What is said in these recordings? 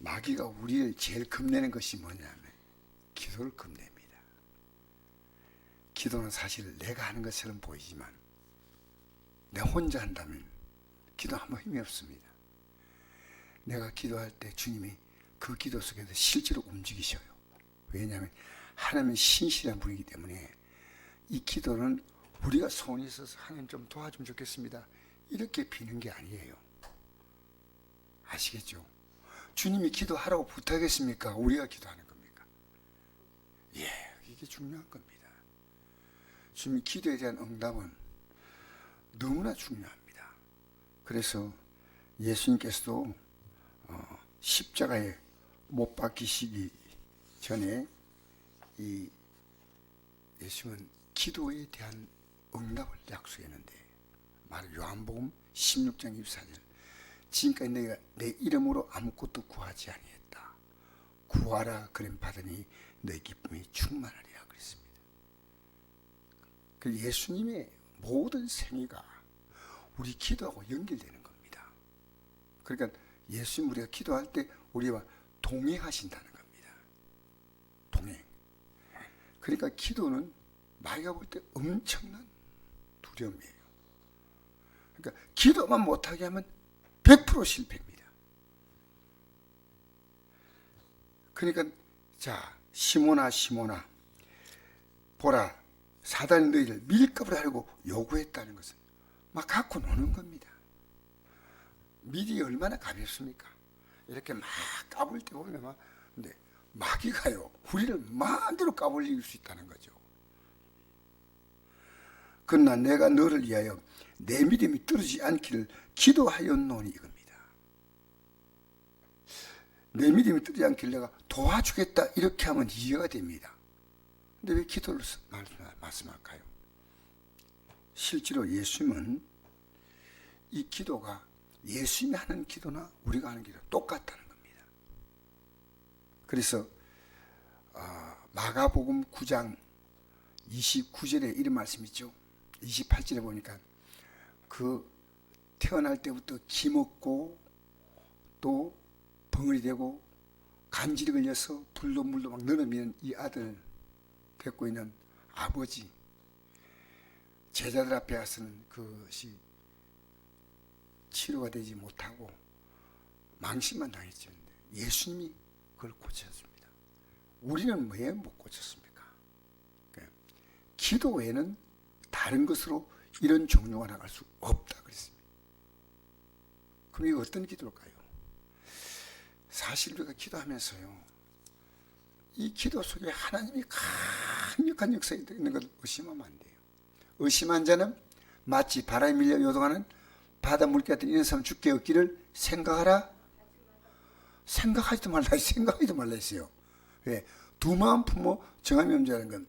마귀가 우리를 제일 겁내는 것이 뭐냐면 기도를 겁냅니다. 기도는 사실 내가 하는 것처럼 보이지만 내 혼자 한다면 기도 아무 힘이 없습니다. 내가 기도할 때 주님이 그 기도 속에서 실제로 움직이셔요. 왜냐하면 하나님은 신실한 분이기 때문에 이 기도는 우리가 소원이 있어서 하나님 좀 도와주면 좋겠습니다. 이렇게 비는 게 아니에요. 아시겠죠? 주님이 기도하라고 부탁했습니까? 우리가 기도하는 겁니까? 예, 이게 중요한 겁니다. 주님이 기도에 대한 응답은 너무나 중요합니다. 그래서 예수님께서도 어, 십자가에 못 박히시기 전에 이 예수님은 기도에 대한 응답을 약속했는데 말 요한복음 16장 24절 지금까지 내가 내 이름으로 아무것도 구하지 아니했다. 구하라 그럼 받으니 내 기쁨이 충만하리라 그랬습니다. 그 예수님의 모든 생애가 우리 기도하고 연결되는 겁니다. 그러니까 예수님 우리가 기도할 때 우리와 동행하신다는 겁니다. 동행. 그러니까 기도는 마귀가 볼 때 엄청난 두려움이에요. 그러니까 기도만 못하게 하면 100% 실패입니다. 그러니까 자 시모나 시모나 보라 사단이 너희를 밀값을 하려고 요구했다는 것은 막 갖고 노는 겁니다. 밀이 얼마나 가볍습니까? 이렇게 막 까불 때 보면 막 근데 마귀가요 우리를 마음대로 까불릴 수 있다는 거죠. 그러나 내가 너를 위하여 내 믿음이 떨어지지 않기를 기도하였노니 이겁니다. 내 믿음이 떨어지지 않기를 내가 도와주겠다 이렇게 하면 이해가 됩니다. 근데 왜 기도를 말씀할까요? 실제로 예수님은 이 기도가 예수님이 하는 기도나 우리가 하는 기도 똑같다는 겁니다. 그래서 어, 마가복음 9장 29절에 이런 말씀 있죠. 28절에 보니까 그 태어날 때부터 기먹고 또 벙어리 되고 간질이 걸려서 불도 물도 막 늘어미는 이 아들 데리고 있는 아버지 제자들 앞에 가서는 그것이 치료가 되지 못하고 망신만 당했죠. 예수님이 그걸 고쳤습니다. 우리는 왜 못 고쳤습니까? 그러니까 기도 외에는 다른 것으로 이런 종류가 나갈 수 없다 그랬습니다. 그럼 이거 어떤 기도일까요? 사실 우리가 기도하면서요. 이 기도 속에 하나님이 강력한 역사에 있는 걸 의심하면 안 돼요. 의심한 자는 마치 바람에 밀려 요동하는 바다 물개 같은 이런 사람 죽게 없기를 생각하라. 생각하지도 말라, 생각하지도 말라 했어요. 왜? 두 마음 품어 정함이 없자는 건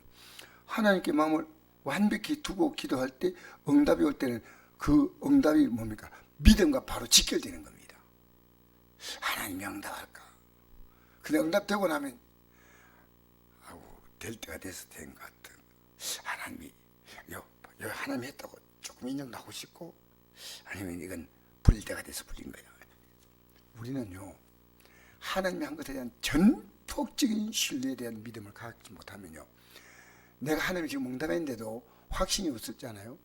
하나님께 마음을 완벽히 두고 기도할 때 응답이 올 때는 그 응답이 뭡니까? 믿음과 바로 직결되는 겁니다. 하나님이 응답할까? 근데 응답되고 나면 아우 될 때가 돼서 된 것 같은 하나님이 요, 요 하나님이 했다고 조금 인정하고 싶고 아니면 이건 불릴 때가 돼서 불린 거야. 우리는요 하나님이 한 것에 대한 전폭적인 신뢰에 대한 믿음을 갖지 못하면요 내가 하나님이 지금 응답했는데도 확신이 없었잖아요.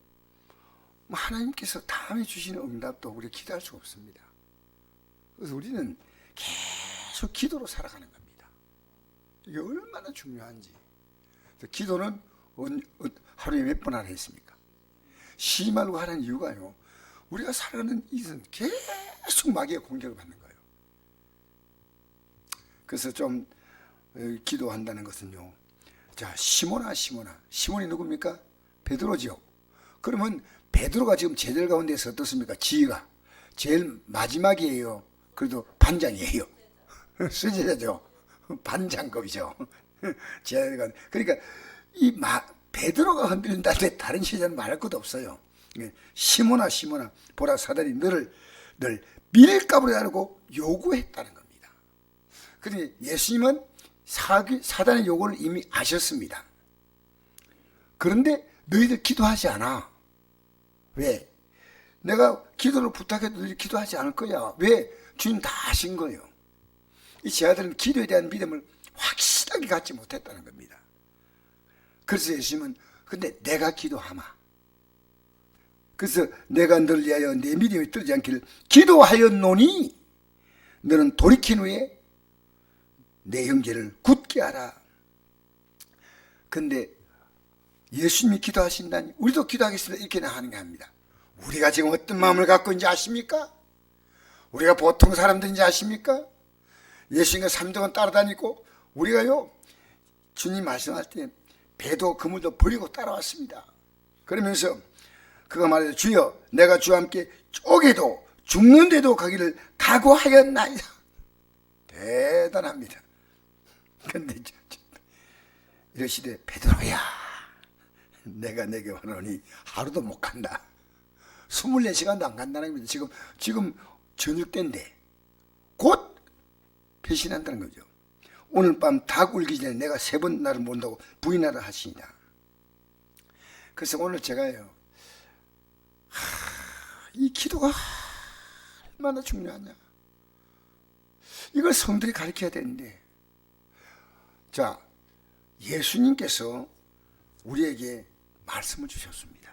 뭐 하나님께서 다음에 주시는 응답도 우리가 기대할 수가 없습니다. 그래서 우리는 계속 기도로 살아가는 겁니다. 이게 얼마나 중요한지. 기도는 하루에 몇 번 하나 했습니까? 말고 하는 이유가요. 우리가 살아가는 이는 계속 마귀의 공격을 받는 거예요. 그래서 좀 어, 기도한다는 것은요. 자, 시모나 시모나. 시몬이 누굽니까? 베드로죠. 그러면 베드로가 지금 제들 가운데서 어떻습니까? 지위가 제일 마지막이에요. 그래도 반장이에요. 수제자죠. 반장급이죠. 제가 그러니까 이 마, 베드로가 흔들린다는데 다른 시자는 말할 것도 없어요. 시모나 시모나 보라 사단이 너를 늘 밀값으로 하려고 요구했다는 겁니다. 그런데 예수님은 사단의 요구를 이미 아셨습니다. 그런데 너희들 기도하지 않아. 왜? 내가 기도를 부탁해도 너희들 기도하지 않을 거야. 왜? 주님 다 하신 거예요. 이 제자들은 기도에 대한 믿음을 확실하게 갖지 못했다는 겁니다. 그래서 예수님은 근데 내가 기도하마. 그래서 내가 너를 위하여 내 믿음이 떨지 않기를 기도하였노니 너는 돌이킨 후에 내 형제를 굳게 하라. 근데 예수님이 기도하신다니 우리도 기도하겠습니다. 이렇게 나가는 게 아닙니다. 우리가 지금 어떤 마음을 갖고 있는지 아십니까? 우리가 보통 사람들인지 아십니까? 예수님과 3등은 따라다니고 우리가요 주님 말씀할 때 배도 그물도 버리고 따라왔습니다. 그러면서 그가 말해요 주여 내가 주와 함께 쪼개도 죽는데도 가기를 각오하였나이다. 대단합니다. 근데 저- 저- 이러시되 베드로야 내가 내게 원하니 하루도 못 간다. 24시간도 안 간다는 겁니다. 지금 지금 저녁 때인데 곧 배신한다는 거죠. 오늘 밤 닭 울기 전에 내가 세 번 나를 모른다고 부인하라 하시니라. 그래서 오늘 제가요, 하, 이 기도가 얼마나 중요하냐. 이걸 성들이 가르쳐야 되는데, 자, 예수님께서 우리에게 말씀을 주셨습니다.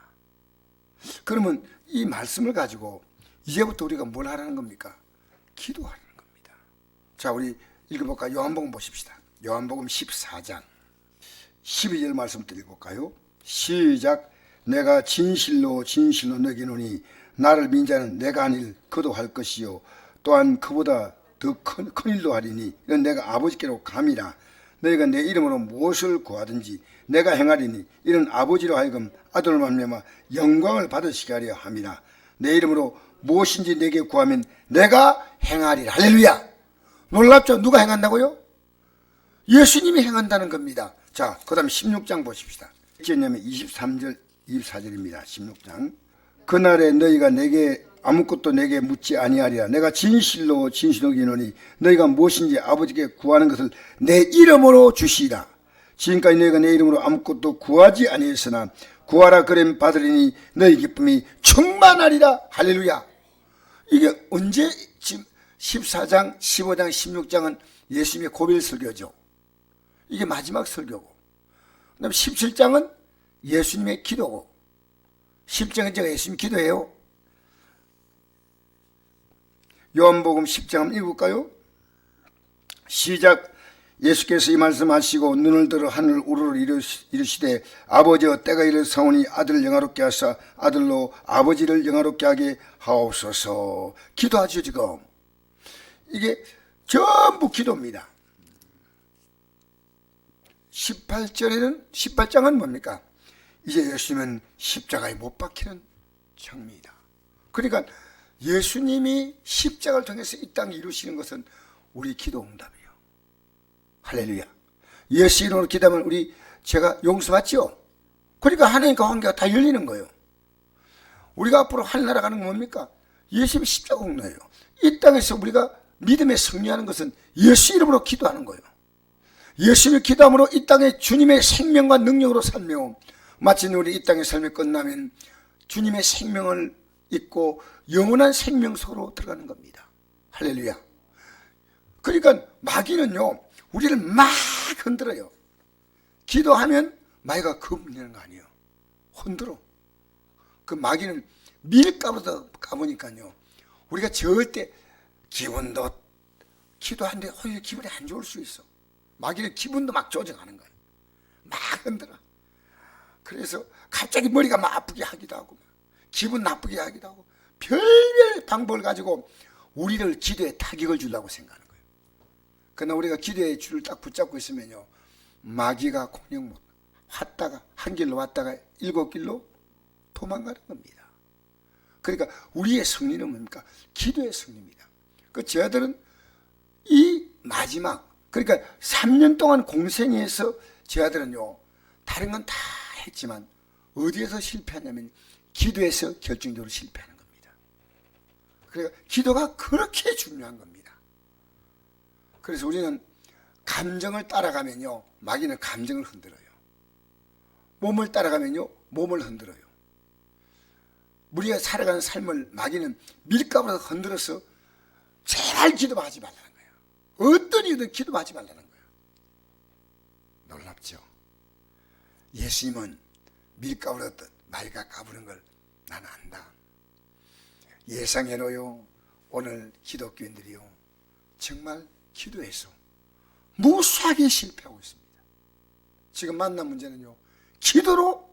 그러면 이 말씀을 가지고 이제부터 우리가 뭘 하라는 겁니까? 기도하라는 겁니다. 자, 우리 읽어볼까? 요한복음 보십시다. 요한복음 14장 12절 말씀부터 읽어볼까요? 시작. 내가 진실로 진실로 너기노니 나를 민자는 내가 아닐 그도 할 것이요 또한 그보다 더 큰 일도 하리니 이는 내가 아버지께로 감이라 너희가 내 이름으로 무엇을 구하든지 내가 행하리니 이는 아버지로 하여금 아들로 말미암아 영광을 받으시게 하려 함이라. 내 이름으로 무엇인지 내게 구하면 내가 행하리라. 할렐루야! 놀랍죠? 누가 행한다고요? 예수님이 행한다는 겁니다. 자 그 다음 16장 보십시다. 어쩌냐면 23절 24절입니다. 16장. 그날에 너희가 내게 아무것도 내게 묻지 아니하리라. 내가 진실로 진실로 기노니 너희가 무엇인지 아버지께 구하는 것을 내 이름으로 주시리라 지금까지 너희가 내 이름으로 아무것도 구하지 아니했으나 구하라 그럼 받으리니 너희 기쁨이 충만하리라. 할렐루야. 이게 언제 지금 14장 15장 16장은 예수님의 고별 설교죠. 이게 마지막 설교고. 그다음 17장은 예수님의 기도고. 10장은 제가 예수님 기도해요. 요한복음 10장 한번 읽을까요? 시작 예수께서 이 말씀하시고 눈을 들어 하늘 우르르 이르시- 이르시되 아버지여 때가 이르 사오니 아들을 영화롭게 하사 아들로 아버지를 영화롭게 하게 하옵소서 기도하죠 지금 이게 전부 기도입니다 18절에는 18장은 뭡니까? 이제 예수님은 십자가에 못 박히는 장미이다. 그러니까 예수님이 십자가를 통해서 이 땅에 이루시는 것은 우리 기도 응답이에요. 할렐루야. 예수 이름으로 기도하면 우리 제가 용서받지요. 그러니까 하나님과 관계가 다 열리는 거예요. 우리가 앞으로 하늘 나라 가는 건 뭡니까? 예수님의 십자가 공로예요. 이 땅에서 우리가 믿음에 승리하는 것은 예수 이름으로 기도하는 거예요. 예수님을 기도함으로 이 땅에 주님의 생명과 능력으로 살며 마치 우리 이 땅의 삶이 끝나면 주님의 생명을 잊고 영원한 생명 속으로 들어가는 겁니다. 할렐루야. 그러니까 마귀는요, 우리를 막 흔들어요. 기도하면 마귀가 겁내는 거 아니에요. 흔들어. 그 마귀는 밀가루도 까보니까요, 우리가 절대 기분도 기도하는데 오히려 기분이 안 좋을 수 있어. 마귀는 기분도 막 조정하는 거예요. 막 흔들어. 그래서 갑자기 머리가 막 아프게 하기도 하고, 기분 나쁘게 하기도 하고, 별별 방법을 가지고 우리를 기도에 타격을 주려고 생각하는 거예요. 그러나 우리가 기도의 줄을 딱 붙잡고 있으면요, 마귀가 공격 못, 왔다가, 한 길로 왔다가 일곱 길로 도망가는 겁니다. 그러니까 우리의 승리는 뭡니까? 기도의 승리입니다. 그 저들은 이 마지막 그러니까 3년 동안 공생에서 제 아들은요 다른 건 다 했지만 어디에서 실패하냐면 기도에서 결정적으로 실패하는 겁니다. 그러니까 기도가 그렇게 중요한 겁니다. 그래서 우리는 감정을 따라가면요 마귀는 감정을 흔들어요. 몸을 따라가면요 몸을 흔들어요. 우리가 살아가는 삶을 마귀는 밀가루로 흔들어서 제발 기도하지 말라는 거예요. 어떤 우리는 기도하지 말라는 거예요. 놀랍죠? 예수님은 밀가루를 어 떤 말가 까부는 걸 나는 안다. 예상해로요. 오늘 기독교인들이요. 정말 기도해서 무수하게 실패하고 있습니다. 지금 만난 문제는요. 기도로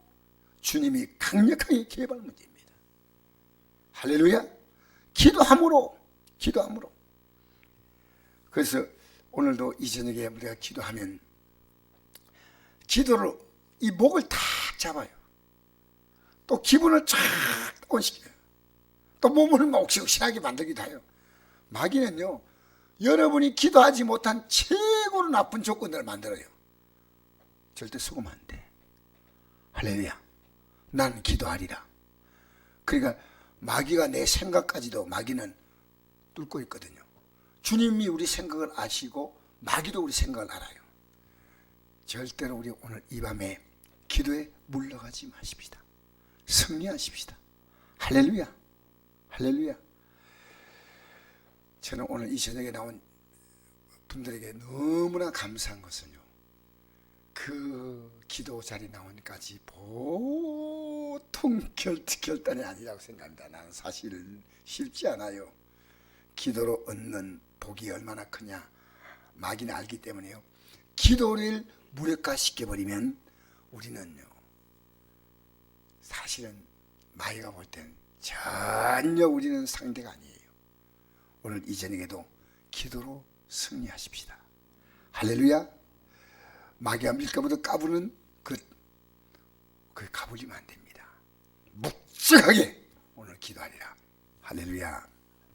주님이 강력하게 개발 문제입니다. 할렐루야. 기도함으로 기도함으로. 그래서 오늘도 이 저녁에 우리가 기도하면 기도로 이 목을 탁 잡아요. 또 기분을 쫙 온시켜요. 또 몸을 막 옥신옥신하게 만들기도 해요. 마귀는요, 여러분이 기도하지 못한 최고로 나쁜 조건들을 만들어요. 절대 수고면 안 돼. 할렐루야. 난 기도하리라. 그러니까 마귀가 내 생각까지도 마귀는 뚫고 있거든요. 주님이 우리 생각을 아시고 마귀도 우리 생각을 알아요. 절대로 우리 오늘 이 밤에 기도에 물러가지 마십시다. 승리하십시다. 할렐루야. 할렐루야. 저는 오늘 이 저녁에 나온 분들에게 너무나 감사한 것은요. 그 기도 자리 나오니까지 보통 결, 결단이 아니라고 생각합니다. 나는 사실 쉽지 않아요. 기도로 얻는 복이 얼마나 크냐. 마귀는 알기 때문에요. 기도를 무력화시켜버리면 우리는요. 사실은 마귀가 볼 땐 전혀 우리는 상대가 아니에요. 오늘 이 저녁에도 기도로 승리하십시다. 할렐루야. 마귀가 밀가부터 까부는 그, 그 까불리면 안 됩니다. 묵직하게 오늘 기도하리라. 할렐루야.